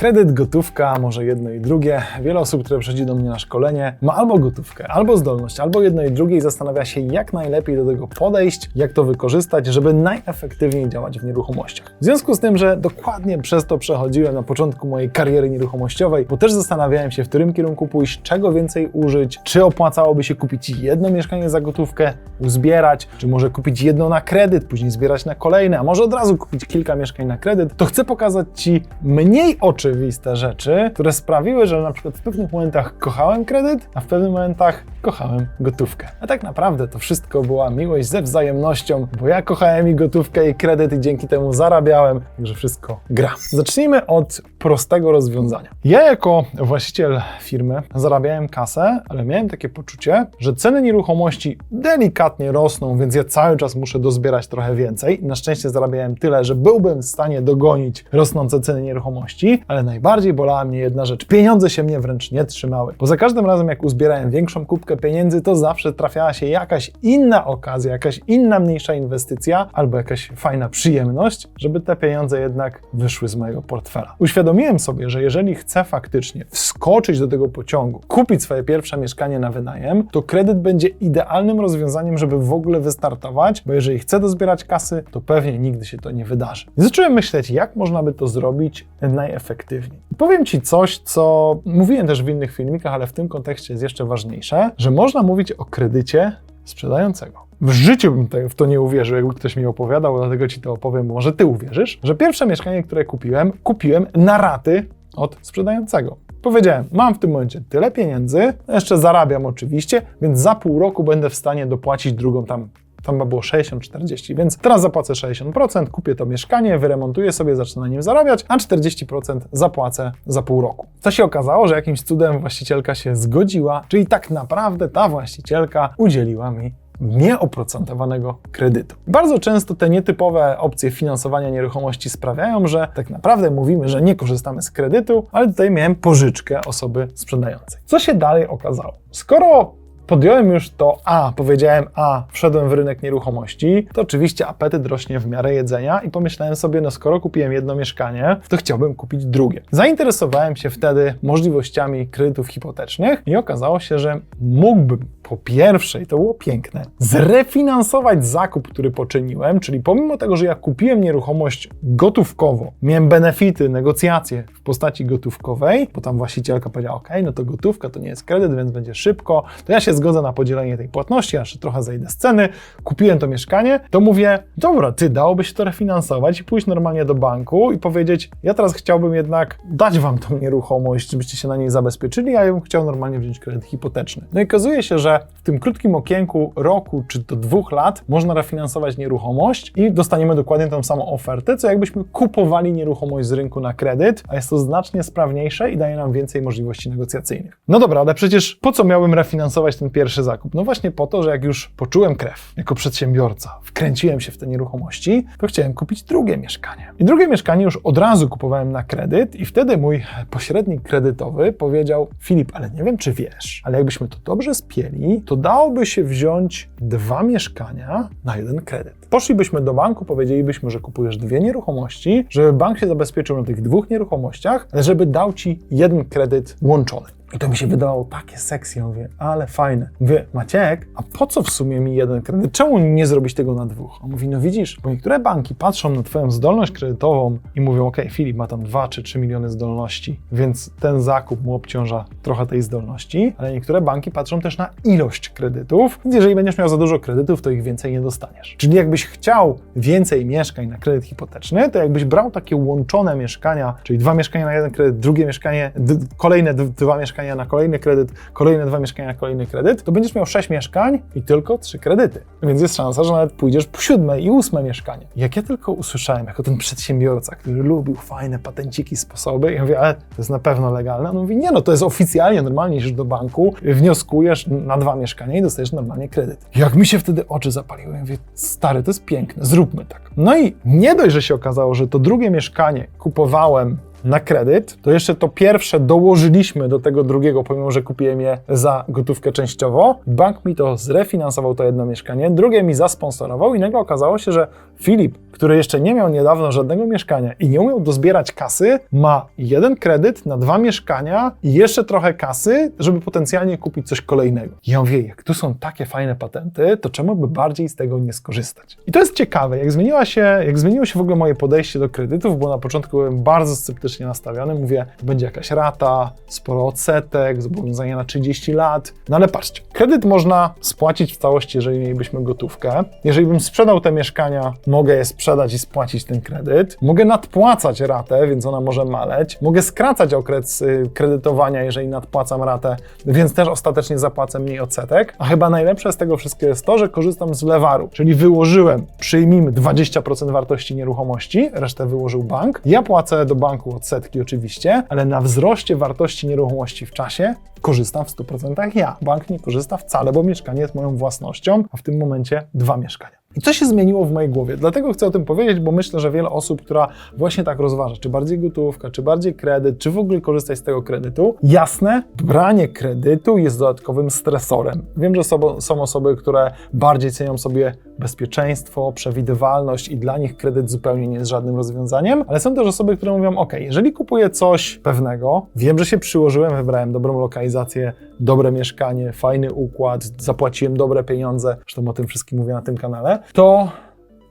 Kredyt, gotówka, może jedno i drugie. Wiele osób, które przychodzi do mnie na szkolenie, ma albo gotówkę, albo zdolność, albo jedno i drugie i zastanawia się, jak najlepiej do tego podejść, jak to wykorzystać, żeby najefektywniej działać w nieruchomościach. W związku z tym, że dokładnie przez to przechodziłem na początku mojej kariery nieruchomościowej, bo też zastanawiałem się, w którym kierunku pójść, czego więcej użyć, czy opłacałoby się kupić jedno mieszkanie za gotówkę, uzbierać, czy może kupić jedno na kredyt, później zbierać na kolejne, a może od razu kupić kilka mieszkań na kredyt, to chcę pokazać Ci mniej oczywiste rzeczy, które sprawiły, że na przykład w pewnych momentach kochałem kredyt, a w pewnych momentach kochałem gotówkę. A tak naprawdę to wszystko była miłość ze wzajemnością, bo ja kochałem i gotówkę i kredyt i dzięki temu zarabiałem, także wszystko gra. Zacznijmy od prostego rozwiązania. Ja jako właściciel firmy zarabiałem kasę, ale miałem takie poczucie, że ceny nieruchomości delikatnie rosną, więc ja cały czas muszę dozbierać trochę więcej. Na szczęście zarabiałem tyle, że byłbym w stanie dogonić rosnące ceny nieruchomości, ale najbardziej bolała mnie jedna rzecz. Pieniądze się mnie wręcz nie trzymały, bo za każdym razem jak uzbierałem większą kubkę pieniędzy, to zawsze trafiała się jakaś inna okazja, jakaś inna mniejsza inwestycja albo jakaś fajna przyjemność, żeby te pieniądze jednak wyszły z mojego portfela. Uświadomiłem sobie, że jeżeli chcę faktycznie wskoczyć do tego pociągu, kupić swoje pierwsze mieszkanie na wynajem, to kredyt będzie idealnym rozwiązaniem, żeby w ogóle wystartować, bo jeżeli chcę dozbierać kasy, to pewnie nigdy się to nie wydarzy. I zacząłem myśleć, jak można by to zrobić najefektywniej. Powiem Ci coś, co mówiłem też w innych filmikach, ale w tym kontekście jest jeszcze ważniejsze, że można mówić o kredycie sprzedającego. W życiu bym w to nie uwierzył, jakby ktoś mi opowiadał, dlatego Ci to opowiem, może Ty uwierzysz, że pierwsze mieszkanie, które kupiłem, kupiłem na raty od sprzedającego. Powiedziałem, mam w tym momencie tyle pieniędzy, jeszcze zarabiam oczywiście, więc za pół roku będę w stanie dopłacić drugą tam tam było 60-40, więc teraz zapłacę 60%, kupię to mieszkanie, wyremontuję sobie, zacznę na nim zarabiać, a 40% zapłacę za pół roku. To się okazało, że jakimś cudem właścicielka się zgodziła, czyli tak naprawdę ta właścicielka udzieliła mi nieoprocentowanego kredytu. Bardzo często te nietypowe opcje finansowania nieruchomości sprawiają, że tak naprawdę mówimy, że nie korzystamy z kredytu, ale tutaj miałem pożyczkę osoby sprzedającej. Co się dalej okazało? Skoro podjąłem już to A, powiedziałem A, wszedłem w rynek nieruchomości, to oczywiście apetyt rośnie w miarę jedzenia i pomyślałem sobie, no skoro kupiłem jedno mieszkanie, to chciałbym kupić drugie. Zainteresowałem się wtedy możliwościami kredytów hipotecznych i okazało się, że mógłbym po pierwsze, i to było piękne, zrefinansować zakup, który poczyniłem, czyli pomimo tego, że ja kupiłem nieruchomość gotówkowo, miałem benefity, negocjacje w postaci gotówkowej, bo tam właścicielka powiedziała, ok, no to gotówka to nie jest kredyt, więc będzie szybko, to ja się zgodzę na podzielenie tej płatności, aż trochę zejdę z ceny, kupiłem to mieszkanie, to mówię, dobra, ty dałoby się to refinansować i pójść normalnie do banku i powiedzieć, ja teraz chciałbym jednak dać wam tą nieruchomość, żebyście się na niej zabezpieczyli, a ja bym chciał normalnie wziąć kredyt hipoteczny. No i okazuje się, że w tym krótkim okienku roku czy do dwóch lat można refinansować nieruchomość i dostaniemy dokładnie tą samą ofertę, co jakbyśmy kupowali nieruchomość z rynku na kredyt, a jest to znacznie sprawniejsze i daje nam więcej możliwości negocjacyjnych. No dobra, ale przecież po co miałbym refinansować ten pierwszy zakup? No właśnie po to, że jak już poczułem krew jako przedsiębiorca, wkręciłem się w te nieruchomości, to chciałem kupić drugie mieszkanie. I drugie mieszkanie już od razu kupowałem na kredyt i wtedy mój pośrednik kredytowy powiedział: Filip, ale nie wiem, czy wiesz, ale jakbyśmy to dobrze spieli, to dałoby się wziąć dwa mieszkania na jeden kredyt. Poszlibyśmy do banku, powiedzielibyśmy, że kupujesz dwie nieruchomości, żeby bank się zabezpieczył na tych dwóch nieruchomościach, ale żeby dał ci jeden kredyt łączony. I to mi się wydawało takie sexy. Ja mówię, ale fajne. Mówię, Maciek, a po co w sumie mi jeden kredyt? Czemu nie zrobić tego na dwóch? On mówi, no widzisz, bo niektóre banki patrzą na twoją zdolność kredytową i mówią, ok, Filip ma tam 2 czy 3 miliony zdolności, więc ten zakup mu obciąża trochę tej zdolności, ale niektóre banki patrzą też na ilość kredytów, więc jeżeli będziesz miał za dużo kredytów, to ich więcej nie dostaniesz. Czyli jakbyś chciał więcej mieszkań na kredyt hipoteczny, to jakbyś brał takie łączone mieszkania, czyli dwa mieszkania na jeden kredyt, drugie mieszkanie, kolejne dwa mieszkania mieszkania na kolejny kredyt, kolejne dwa mieszkania na kolejny kredyt, to będziesz miał sześć mieszkań i tylko trzy kredyty. Więc jest szansa, że nawet pójdziesz po siódme i ósme mieszkanie. Jak ja tylko usłyszałem, jako ten przedsiębiorca, który lubił fajne patenciki, sposoby, ja mówię, ale to jest na pewno legalne. On mówi, nie no, to jest oficjalnie, normalnie idziesz do banku, wnioskujesz na dwa mieszkania i dostajesz normalnie kredyt. Jak mi się wtedy oczy zapaliły, ja mówię, stary, to jest piękne, zróbmy tak. No i nie dość, że się okazało, że to drugie mieszkanie kupowałem na kredyt, to jeszcze to pierwsze dołożyliśmy do tego drugiego, pomimo że kupiłem je za gotówkę częściowo. Bank mi to zrefinansował, to jedno mieszkanie, drugie mi zasponsorował i nagle okazało się, że Filip, który jeszcze nie miał niedawno żadnego mieszkania i nie umiał dozbierać kasy, ma jeden kredyt na dwa mieszkania i jeszcze trochę kasy, żeby potencjalnie kupić coś kolejnego. I ja mówię, jak tu są takie fajne patenty, to czemu by bardziej z tego nie skorzystać? I to jest ciekawe, jak zmieniła się, jak zmieniło się w ogóle moje podejście do kredytów, bo na początku byłem bardzo sceptycznie nastawiony, mówię, będzie jakaś rata, sporo odsetek, zobowiązania na 30 lat, no ale patrzcie, kredyt można spłacić w całości, jeżeli mielibyśmy gotówkę. Jeżeli bym sprzedał te mieszkania, mogę je sprzedać i spłacić ten kredyt. Mogę nadpłacać ratę, więc ona może maleć. Mogę skracać okres y, kredytowania, jeżeli nadpłacam ratę, więc też ostatecznie zapłacę mniej odsetek. A chyba najlepsze z tego wszystkiego jest to, że korzystam z lewaru, czyli wyłożyłem, przyjmijmy 20% wartości nieruchomości, resztę wyłożył bank. Ja płacę do banku odsetki oczywiście, ale na wzroście wartości nieruchomości w czasie korzystam w 100% ja. Bank nie korzysta wcale, bo mieszkanie jest moją własnością, a w tym momencie dwa mieszkania. I co się zmieniło w mojej głowie? Dlatego chcę o tym powiedzieć, bo myślę, że wiele osób, która właśnie tak rozważa, czy bardziej gotówka, czy bardziej kredyt, czy w ogóle korzystać z tego kredytu, jasne, branie kredytu jest dodatkowym stresorem. Wiem, że są osoby, które bardziej cenią sobie bezpieczeństwo, przewidywalność i dla nich kredyt zupełnie nie jest żadnym rozwiązaniem, ale są też osoby, które mówią, ok, jeżeli kupuję coś pewnego, wiem, że się przyłożyłem, wybrałem dobrą lokalizację, dobre mieszkanie, fajny układ, zapłaciłem dobre pieniądze, zresztą o tym wszystkim mówię na tym kanale, to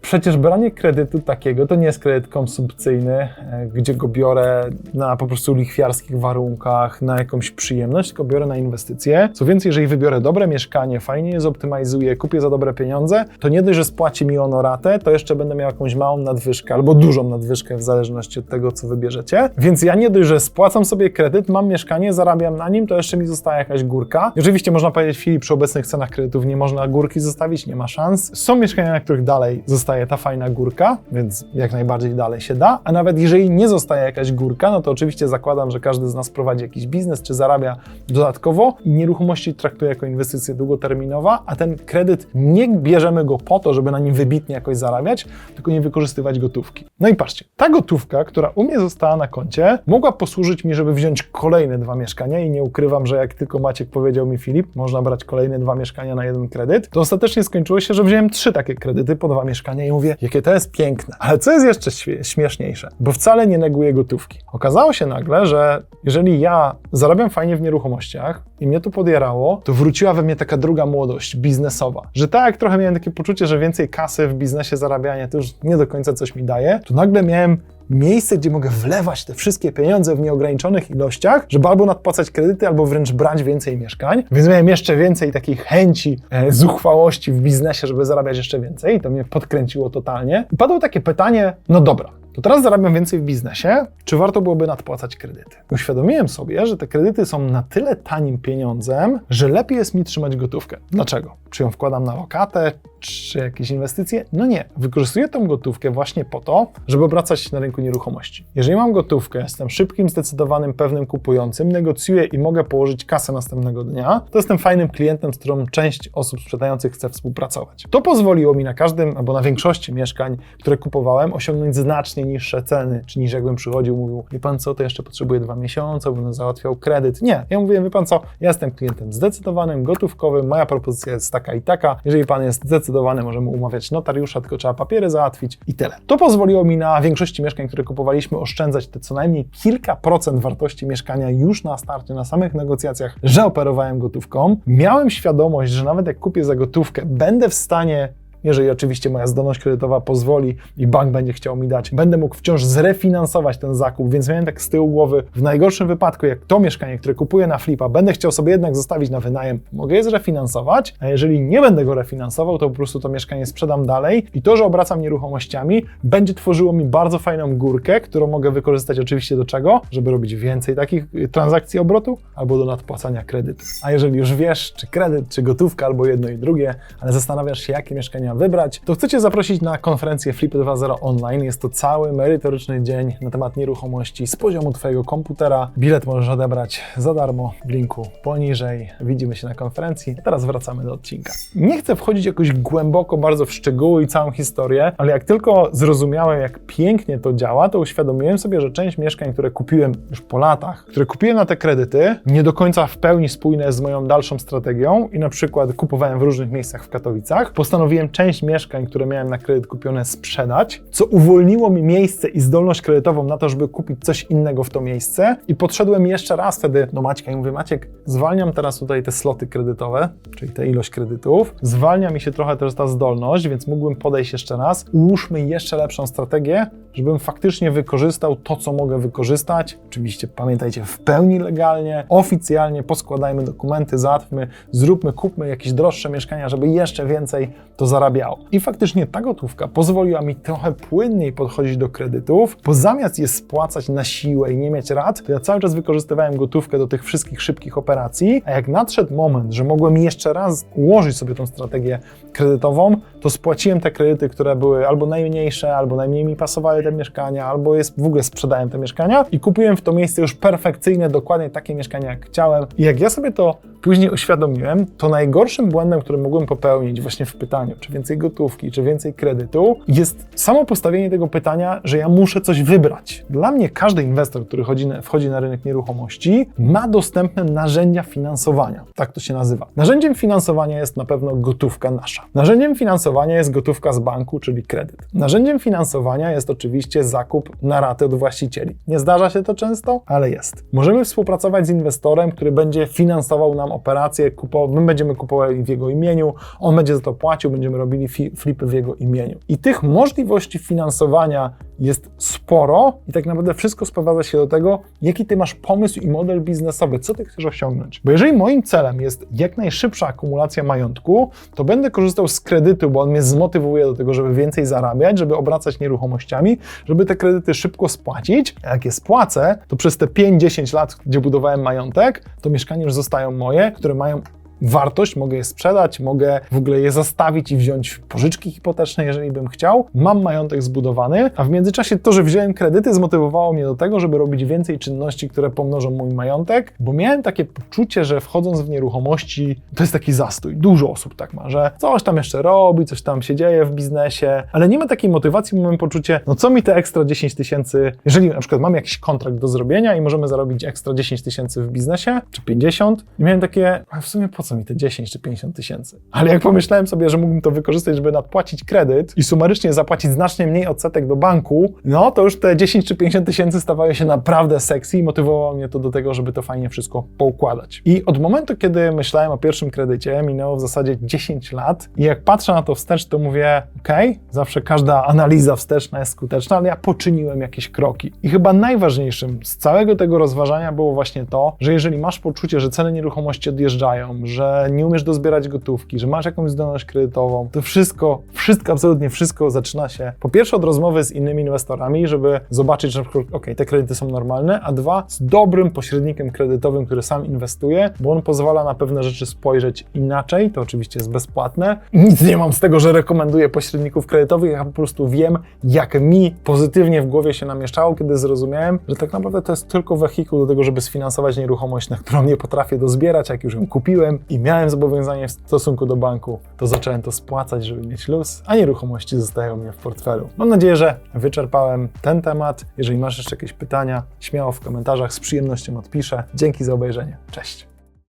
Przecież branie kredytu takiego to nie jest kredyt konsumpcyjny, e, gdzie go biorę na po prostu lichwiarskich warunkach, na jakąś przyjemność, tylko biorę na inwestycje. Co więcej, jeżeli wybiorę dobre mieszkanie, fajnie je zoptymalizuję, kupię za dobre pieniądze, to nie dość, że spłaci mi ono ratę, to jeszcze będę miał jakąś małą nadwyżkę albo dużą nadwyżkę w zależności od tego, co wybierzecie. Więc ja nie dość, że spłacam sobie kredyt, mam mieszkanie, zarabiam na nim, to jeszcze mi zostaje jakaś górka. Oczywiście można powiedzieć, Filip, przy obecnych cenach kredytów nie można górki zostawić, nie ma szans. Są mieszkania, na których dalej zostaje zostaje ta fajna górka, więc jak najbardziej dalej się da. A nawet jeżeli nie zostaje jakaś górka, no to oczywiście zakładam, że każdy z nas prowadzi jakiś biznes czy zarabia dodatkowo i nieruchomości traktuje jako inwestycja długoterminowa, a ten kredyt nie bierzemy go po to, żeby na nim wybitnie jakoś zarabiać, tylko nie wykorzystywać gotówki. No i patrzcie, ta gotówka, która u mnie została na koncie, mogła posłużyć mi, żeby wziąć kolejne dwa mieszkania i nie ukrywam, że jak tylko Maciek powiedział mi Filip, można brać kolejne dwa mieszkania na jeden kredyt, to ostatecznie skończyło się, że wziąłem trzy takie kredyty po dwa mieszkania i mówię, jakie to jest piękne. Ale co jest jeszcze śmieszniejsze, bo wcale nie neguję gotówki. Okazało się nagle, że jeżeli ja zarabiam fajnie w nieruchomościach i mnie to podjerało, to wróciła we mnie taka druga młodość biznesowa. Że tak trochę miałem takie poczucie, że więcej kasy w biznesie zarabiania to już nie do końca coś mi daje, to nagle miałem miejsce, gdzie mogę wlewać te wszystkie pieniądze w nieograniczonych ilościach, żeby albo nadpłacać kredyty, albo wręcz brać więcej mieszkań. Więc miałem jeszcze więcej takiej chęci, e, zuchwałości w biznesie, żeby zarabiać jeszcze więcej. I to mnie podkręciło totalnie. I padło takie pytanie, no dobra, to teraz zarabiam więcej w biznesie, czy warto byłoby nadpłacać kredyty? Uświadomiłem sobie, że te kredyty są na tyle tanim pieniądzem, że lepiej jest mi trzymać gotówkę. Dlaczego? Czy ją wkładam na lokatę, czy jakieś inwestycje? No nie. Wykorzystuję tą gotówkę właśnie po to, żeby obracać na rynku nieruchomości. Jeżeli mam gotówkę, jestem szybkim, zdecydowanym, pewnym kupującym, negocjuję i mogę położyć kasę następnego dnia, to jestem fajnym klientem, z którym część osób sprzedających chce współpracować. To pozwoliło mi na każdym, albo na większości mieszkań, które kupowałem, osiągnąć znacznie niższe ceny, czy niż jakbym przychodził, mówił, wie pan co, to jeszcze potrzebuję dwa miesiące, będę załatwiał kredyt. Nie, ja mówiłem, wie pan co, ja jestem klientem zdecydowanym, gotówkowym, moja propozycja jest taka i taka, jeżeli pan jest zdecydowany, możemy umawiać notariusza, tylko trzeba papiery załatwić i tyle. To pozwoliło mi na większości mieszkań, które kupowaliśmy, oszczędzać te co najmniej kilka procent wartości mieszkania już na starcie, na samych negocjacjach, że operowałem gotówką. Miałem świadomość, że nawet jak kupię za gotówkę, będę w stanie jeżeli oczywiście moja zdolność kredytowa pozwoli i bank będzie chciał mi dać, będę mógł wciąż zrefinansować ten zakup, więc miałem tak z tyłu głowy, w najgorszym wypadku, jak to mieszkanie, które kupuję na flipa, będę chciał sobie jednak zostawić na wynajem, mogę je zrefinansować, a jeżeli nie będę go refinansował, to po prostu to mieszkanie sprzedam dalej i to, że obracam nieruchomościami, będzie tworzyło mi bardzo fajną górkę, którą mogę wykorzystać oczywiście do czego? Żeby robić więcej takich y, transakcji obrotu albo do nadpłacania kredytu. A jeżeli już wiesz, czy kredyt, czy gotówka, albo jedno i drugie, ale zastanawiasz się, jakie mieszkania wybrać, to chcecie zaprosić na konferencję Flip 2.0 online. Jest to cały merytoryczny dzień na temat nieruchomości z poziomu Twojego komputera. Bilet możesz odebrać za darmo w linku poniżej. Widzimy się na konferencji. Teraz wracamy do odcinka. Nie chcę wchodzić jakoś głęboko, bardzo w szczegóły i całą historię, ale jak tylko zrozumiałem, jak pięknie to działa, to uświadomiłem sobie, że część mieszkań, które kupiłem już po latach, które kupiłem na te kredyty, nie do końca w pełni spójne z moją dalszą strategią i na przykład kupowałem w różnych miejscach w Katowicach. Postanowiłem część mieszkań, które miałem na kredyt kupione, sprzedać, co uwolniło mi miejsce i zdolność kredytową na to, żeby kupić coś innego w to miejsce. I podszedłem jeszcze raz wtedy do Maćka i mówię, Maciek, zwalniam teraz tutaj te sloty kredytowe, czyli tę ilość kredytów, zwalnia mi się trochę też ta zdolność, więc mógłbym podejść jeszcze raz. Ułóżmy jeszcze lepszą strategię, żebym faktycznie wykorzystał to, co mogę wykorzystać. Oczywiście pamiętajcie, w pełni legalnie, oficjalnie poskładajmy dokumenty, załatwmy, zróbmy, kupmy jakieś droższe mieszkania, żeby jeszcze więcej to zarabiało. I faktycznie ta gotówka pozwoliła mi trochę płynniej podchodzić do kredytów, bo zamiast je spłacać na siłę i nie mieć rad, to ja cały czas wykorzystywałem gotówkę do tych wszystkich szybkich operacji, a jak nadszedł moment, że mogłem jeszcze raz ułożyć sobie tą strategię kredytową, to spłaciłem te kredyty, które były albo najmniejsze, albo najmniej mi pasowały te mieszkania, albo jest, w ogóle sprzedałem te mieszkania i kupiłem w to miejsce już perfekcyjne, dokładnie takie mieszkania, jak chciałem. I jak ja sobie to później uświadomiłem, to najgorszym błędem, który mogłem popełnić właśnie w pytaniu, czy więcej gotówki, czy więcej kredytu, jest samo postawienie tego pytania, że ja muszę coś wybrać. Dla mnie każdy inwestor, który chodzi na, wchodzi na rynek nieruchomości, ma dostępne narzędzia finansowania. Tak to się nazywa. Narzędziem finansowania jest na pewno gotówka nasza. Narzędziem finansowania jest gotówka z banku, czyli kredyt. Narzędziem finansowania jest oczywiście zakup na ratę od właścicieli. Nie zdarza się to często, ale jest. Możemy współpracować z inwestorem, który będzie finansował nam operację, kupo, my będziemy kupowali w jego imieniu, on będzie za to płacił, będziemy robili flipy w jego imieniu. I tych możliwości finansowania jest sporo i tak naprawdę wszystko sprowadza się do tego, jaki ty masz pomysł i model biznesowy, co ty chcesz osiągnąć. Bo jeżeli moim celem jest jak najszybsza akumulacja majątku, to będę korzystał z kredytu, bo on mnie zmotywuje do tego, żeby więcej zarabiać, żeby obracać nieruchomościami, żeby te kredyty szybko spłacić. A jak je spłacę, to przez te 5-10 lat, gdzie budowałem majątek, to mieszkania już zostają moje, które mają wartość, mogę je sprzedać, mogę w ogóle je zastawić i wziąć pożyczki hipoteczne, jeżeli bym chciał. Mam majątek zbudowany, a w międzyczasie to, że wziąłem kredyty, zmotywowało mnie do tego, żeby robić więcej czynności, które pomnożą mój majątek, bo miałem takie poczucie, że wchodząc w nieruchomości, to jest taki zastój. Dużo osób tak ma, że coś tam jeszcze robi, coś tam się dzieje w biznesie, ale nie ma takiej motywacji, bo mam poczucie, no co mi te ekstra 10 tysięcy, jeżeli na przykład mam jakiś kontrakt do zrobienia i możemy zarobić ekstra 10 tysięcy w biznesie, czy 50, i miałem takie, a w sumie po co mi te 10 czy 50 tysięcy? Ale jak pomyślałem sobie, że mógłbym to wykorzystać, żeby nadpłacić kredyt i sumarycznie zapłacić znacznie mniej odsetek do banku, no to już te 10 czy 50 tysięcy stawały się naprawdę sexy i motywowało mnie to do tego, żeby to fajnie wszystko poukładać. I od momentu, kiedy myślałem o pierwszym kredycie, minęło w zasadzie 10 lat i jak patrzę na to wstecz, to mówię, ok, zawsze każda analiza wsteczna jest skuteczna, ale ja poczyniłem jakieś kroki. I chyba najważniejszym z całego tego rozważania było właśnie to, że jeżeli masz poczucie, że ceny nieruchomości odjeżdżają, że nie umiesz dozbierać gotówki, że masz jakąś zdolność kredytową, to wszystko, wszystko, absolutnie wszystko zaczyna się po pierwsze od rozmowy z innymi inwestorami, żeby zobaczyć, że ok, te kredyty są normalne, a dwa, z dobrym pośrednikiem kredytowym, który sam inwestuje, bo on pozwala na pewne rzeczy spojrzeć inaczej, to oczywiście jest bezpłatne. Nic nie mam z tego, że rekomenduję pośredników kredytowych, ja po prostu wiem, jak mi pozytywnie w głowie się namieszczało, kiedy zrozumiałem, że tak naprawdę to jest tylko wehikuł do tego, żeby sfinansować nieruchomość, na którą nie potrafię dozbierać, jak już ją kupiłem i miałem zobowiązanie w stosunku do banku, to zacząłem to spłacać, żeby mieć luz, a nieruchomości zostają mnie w portfelu. Mam nadzieję, że wyczerpałem ten temat. Jeżeli masz jeszcze jakieś pytania, śmiało w komentarzach, z przyjemnością odpiszę. Dzięki za obejrzenie. Cześć!